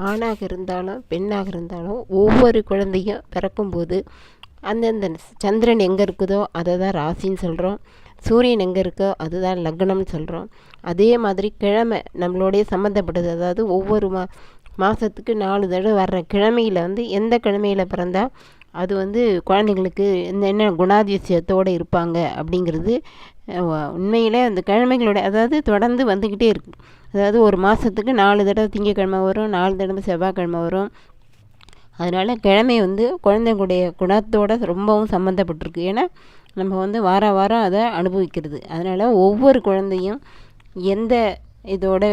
ஆணாக இருந்தாலும் பெண்ணாக இருந்தாலும் ஒவ்வொரு குழந்தையும் பிறக்கும்போது அந்தந்த சந்திரன் எங்கே இருக்குதோ அதை தான் ராசின்னு சொல்கிறோம் சூரியன் எங்கே இருக்கோ அதுதான் லக்னம்னு சொல்கிறோம் அதே மாதிரி கிழமை நம்மளோடைய சம்மந்தப்பட்டது அதாவது ஒவ்வொரு மா மாதத்துக்கு நாலு தடவை வர்ற கிழமையில் வந்து எந்த கிழமையில் பிறந்தால் அது வந்து குழந்தைங்களுக்கு இந்த என்ன குணாதிசயத்தோடு இருப்பாங்க அப்படிங்கிறது உண்மையிலே அந்த கிழமைகளோட அதாவது தொடர்ந்து வந்துக்கிட்டே இருக்குது அதாவது ஒரு மாதத்துக்கு நாலு தடவை திங்கக்கிழமை வரும் நாலு தடவை செவ்வாய்க்கிழமை வரும். அதனால் கிழமை வந்து குழந்தைங்களுடைய குணத்தோட ரொம்பவும் சம்மந்தப்பட்டிருக்கு ஏன்னா நம்ம வந்து வார வாரம் அதை அனுபவிக்கிறது. அதனால் ஒவ்வொரு குழந்தையும் எந்த இதோட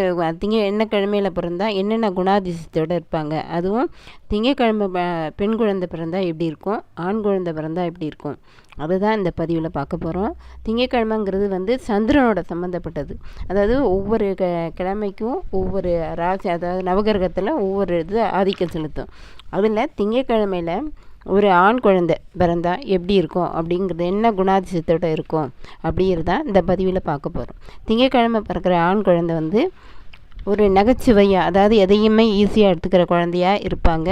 திங்க என்ன கிழமையில் பிறந்தா என்னென்ன குணாதிசயத்தோடு இருப்பாங்க? அதுவும் திங்கக்கிழமை பெண் குழந்தை பிறந்தா எப்படி இருக்கும்? ஆண் குழந்தை பிறந்தா எப்படி இருக்கும்? அதுதான் இந்த பதிவில் பார்க்க போகிறோம் திங்கக்கிழமைங்கிறது வந்து சந்திரனோட சம்மந்தப்பட்டது அதாவது ஒவ்வொரு க கிழமைக்கும் ஒவ்வொரு ராசி அதாவது நவகிரகத்தில் ஒவ்வொரு இது ஆதிக்கம் செலுத்தும். அதில் திங்கக்கிழமையில் ஒரு ஆண் குழந்தை பிறந்தா எப்படி இருக்கும்? அப்படிங்கிறது என்ன குணாதிசயத்தோட இருக்கும்? அப்படிங்கிறது தான் இந்த பதிவில் பார்க்க போகிறோம் திங்கக்கிழமை பிறக்கிற ஆண் குழந்தை வந்து ஒரு நகைச்சுவையாக அதாவது எதையுமே ஈஸியாக எடுத்துக்கிற குழந்தையாக இருப்பாங்க.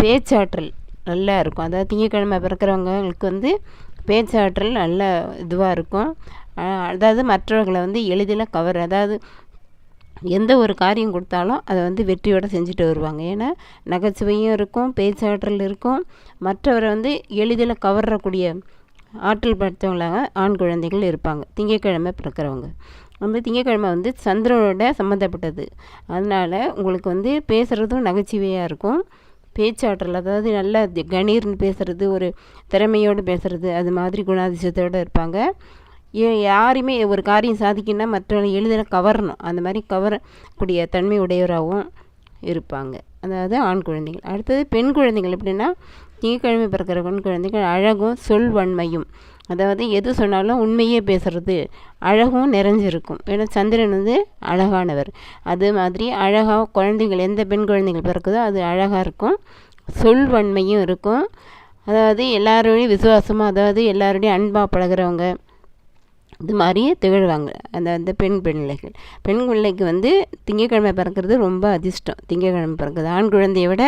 பேச்சாற்றல் நல்லா இருக்கும். அதாவது திங்கக்கிழமை பிறக்கிறவங்களுக்கு வந்து பேச்சாற்றல் நல்ல இதுவாக இருக்கும். அதாவது மற்றவர்களை வந்து எளிதில் கவர் அதாவது எந்த ஒரு காரியம் கொடுத்தாலும் அதை வந்து வெற்றியோடு செஞ்சுட்டு வருவாங்க. ஏன்னா நகைச்சுவையும் இருக்கும் பேச்சாற்றல் இருக்கும். மற்றவரை வந்து எளிதில் கவரக்கூடிய ஆற்றல் படுத்தவங்களாக ஆண் குழந்தைகள் இருப்பாங்க. திங்கக்கிழமை பிறக்கிறவங்க. வந்து திங்கக்கிழமை வந்து சந்திரனோட சம்மந்தப்பட்டது அதனால் உங்களுக்கு வந்து பேசுகிறதும் நகைச்சுவையாக இருக்கும். பேச்சாற்றல் அதாவது நல்ல கணீர்னு பேசுகிறது ஒரு திறமையோடு பேசுகிறது அது மாதிரி குணாதிசயத்தோடு இருப்பாங்க. யாரையுமே ஒரு காரியம் சாதிக்கணும்னா மற்றவங்களை எளிதில் கவரணும். அந்த மாதிரி கவரக்கூடிய தன்மை உடையவராகவும் இருப்பாங்க. அதாவது ஆண் குழந்தைகள். அடுத்தது பெண் குழந்தைகள் எப்படின்னா திங்கக்கிழமை பிறக்கிற பெண் குழந்தைகள் அழகும் சொல் வன்மையும் அதாவது எது சொன்னாலும் உண்மையே பேசுகிறது அழகும் நிறைஞ்சிருக்கும். ஏன்னா சந்திரன் வந்து அழகானவர். அது மாதிரி அழகாக குழந்தைகள் எந்த பெண் குழந்தைகள் பிறக்குதோ அது அழகாக இருக்கும். சொல் வன்மையும் இருக்கும். அதாவது எல்லாரோடையும் விசுவாசமாக அதாவது எல்லாரோடையும் அன்பாக பழகிறவங்க இது மாதிரியே திகழ்வாங்க. அந்த அந்த பெண் பிள்ளைகள். பெண் பிள்ளைக்கு வந்து திங்கக்கிழமை பிறக்கிறது ரொம்ப அதிர்ஷ்டம். திங்கக்கிழமை பிறக்கிறது ஆண் குழந்தைய விட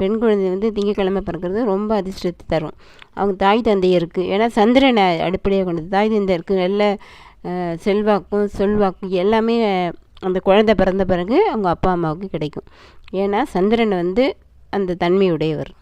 பெண் குழந்தை வந்து திங்கக்கிழமை பிறக்கிறது ரொம்ப அதிர்ஷ்டத்தை தரும். அவங்க தாய் தந்தையருக்கு ஏன்னா சந்திரனை அடிப்படையாக கொண்டது. தாய் தந்தையருக்கு நல்ல செல்வாக்கும் சொல்வாக்கும் எல்லாமே அந்த குழந்தை பிறந்த பிறகு அவங்க அப்பா அம்மாவுக்கு கிடைக்கும். ஏன்னா சந்திரன் வந்து அந்த தன்மையுடையவர்.